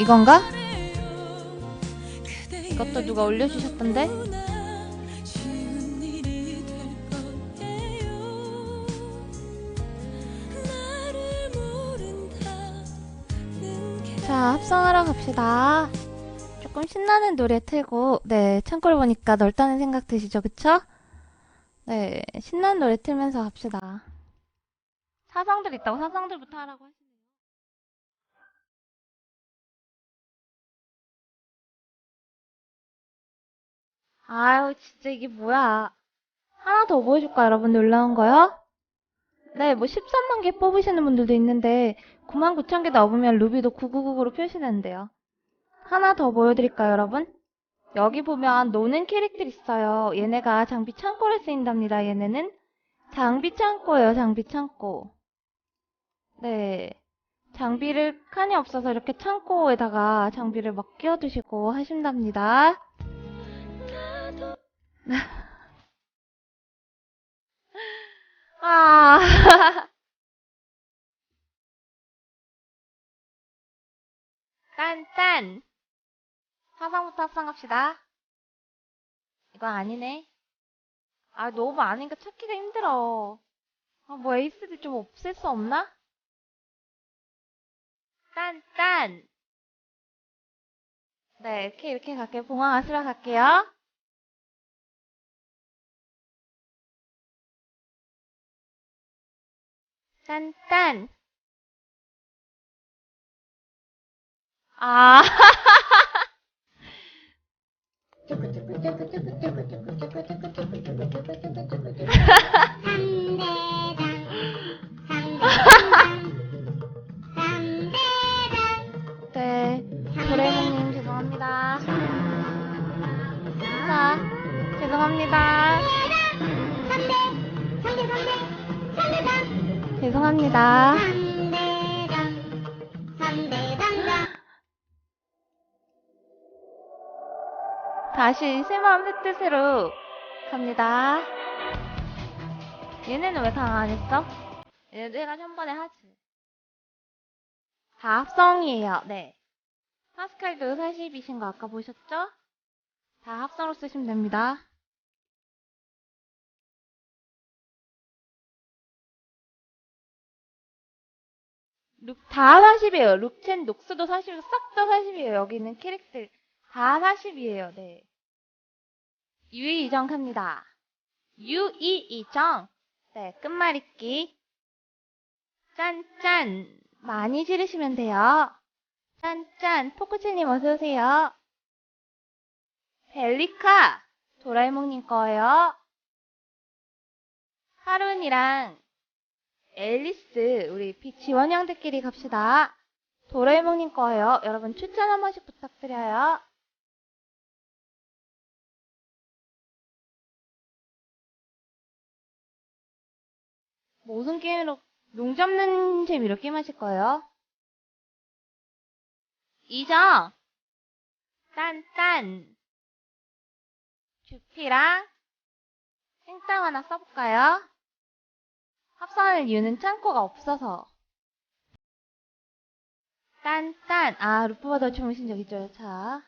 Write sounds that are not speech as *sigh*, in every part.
이건가? 이것도 누가 올려주셨던데? 자, 합성하러 갑시다. 조금 신나는 노래 틀고, 네, 창고를 보니까 넓다는 생각 드시죠, 그쵸? 네, 신나는 노래 틀면서 갑시다. 사상들 있다고 사상들부터 하라고 하시 아유, 진짜 이게 뭐야. 하나 더 보여줄까, 여러분? 놀라운 거요? 네, 뭐 13만 개 뽑으시는 분들도 있는데 9만 9천 개 넘으면 루비도 9999로 표시되는데요. 하나 더 보여드릴까요, 여러분? 여기 보면 노는 캐릭터 있어요. 얘네가 장비 창고를 쓰인답니다. 얘네는 장비 창고예요, 장비 창고. 네. 장비를 칸이 없어서 이렇게 창고에다가 장비를 막 끼워두시고 하신답니다. 딴딴. 사상부터 합성합시다. 이거 아니네. 아, 너무 많으니까 찾기가 힘들어. 아, 뭐 에이스들 좀 없앨 수 없나? 딴딴. 네, 이렇게 이렇게 갈게요. 봉황 아수라 갈게요. 딴딴. 아. *laughs* 네, 도레모님 죄송합니다. 자, 죄송합니다. 죄송합니다. 다시 새마음 새 뜻으로 갑니다. 얘네는 왜 다 안 했어? 해가지고 한 번에 하지. 다 합성이에요. 네. 파스칼도 40이신 거 아까 보셨죠? 다 합성으로 쓰시면 됩니다. 룩 다 40이에요. 룩첸, 녹스도 40이고 싹 다 40이에요. 여기 있는 캐릭터 다 40이에요. 네. 유의 이정 합니다. 유의 이정. 네, 끝말잇기. 짠짠. 많이 지르시면 돼요. 짠짠. 포크치님 어서오세요. 벨리카. 도라에몽님 거예요. 하룬이랑 앨리스, 우리 비지원 형들끼리 갑시다. 도라에몽님 거예요. 여러분 추천 한 번씩 부탁드려요. 무슨 게임으로 용 잡는 재미로 게임 하실 거예요? 이정 딴딴. 주피랑 생땅 하나 써볼까요? 합성할 이유는 창고가 없어서. 딴딴. 아 루프보다 주무신 적 있죠? 자.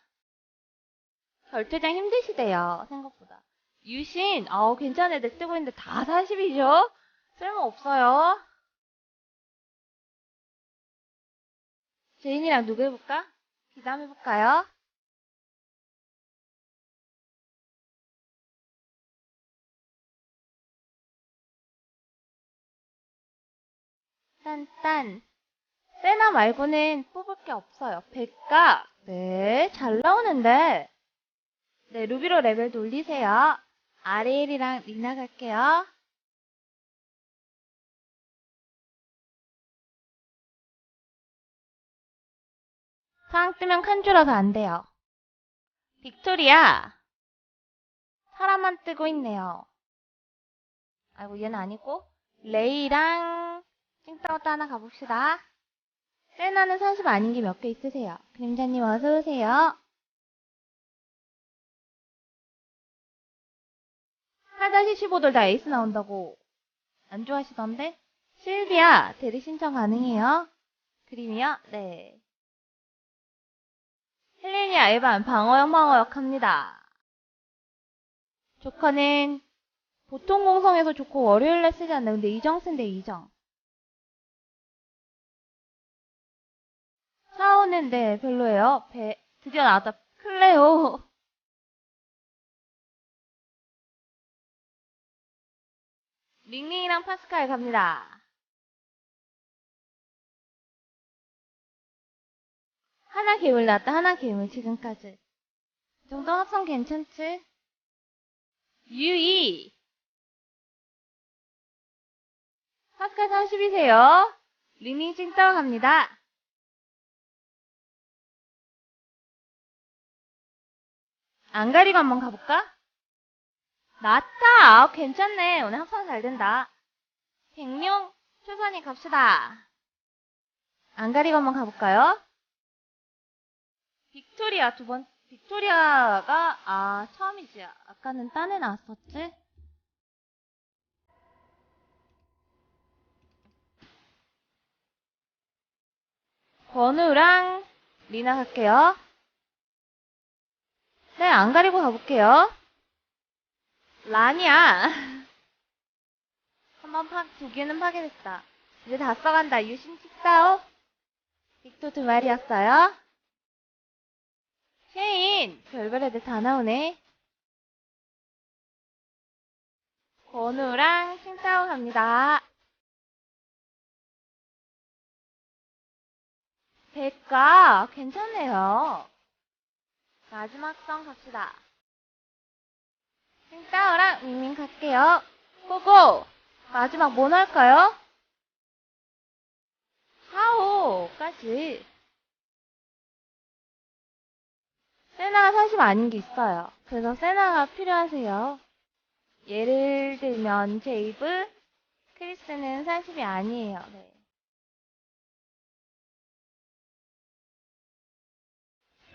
결투장 힘드시대요 생각보다. 유신. 어우 괜찮은 애들 쓰고 있는데 다 40이죠? 쓸모없어요 제인이랑 누구 해볼까? 기담 해볼까요? 딴딴 세나 말고는 뽑을 게 없어요. 백가 네, 잘 나오는데 네, 루비로 레벨 돌리세요. 아레일이랑 리나 갈게요. 상황 뜨면 칸 줄어서 안 돼요. 빅토리아 사람만 뜨고 있네요. 아이고 얘는 아니고 레이랑 찡따오또 하나 가봅시다. 세나는 40 아닌 게 몇 개 있으세요? 그림자님 어서오세요. 8-15돌 다 에이스 나온다고 안 좋아하시던데? 실비아 대리 신청 가능해요? 그림이요? 네. 에반 방어역 방어역 합니다. 조커는 보통 공성에서 조커 월요일날 쓰지 않나. 근데 이정 쓴대, 이정. 샤오는 네, 별로예요. 배, 드디어 나왔다. 클레오. 링링이랑 파스칼 갑니다. 하나 괴물 나왔다. 하나 괴물 지금까지. 이 정도 합성 괜찮지? 유이. 파스칼 30이세요. 링링 찡따오 갑니다. 안 가리고 한번 가볼까? 낫다. 아, 괜찮네. 오늘 합성 잘 된다. 백룡 최선이 갑시다. 안 가리고 한번 가볼까요? 빅토리아 두 번, 빅토리아가, 아, 처음이지. 아까는 딴에 나왔었지? 권우랑 리나 갈게요. 네, 안 가리고 가볼게요. 라니야. *laughs* 한번 파, 두 개는 파괴됐다. 이제 다 써간다. 유신 칙사오. 빅토 두 마리였어요. 쉐인. 별별 애들 다 나오네. 권우랑 칭따오 갑니다. 대가 괜찮네요. 마지막 성 갑시다. 칭따오랑 밍밍 갈게요. 고고! 마지막 뭐 넣을까요? 샤오까지. 세나가 40 아닌 게 있어요. 그래서 세나가 필요하세요. 예를 들면 제이브, 크리스는 40이 아니에요. 네.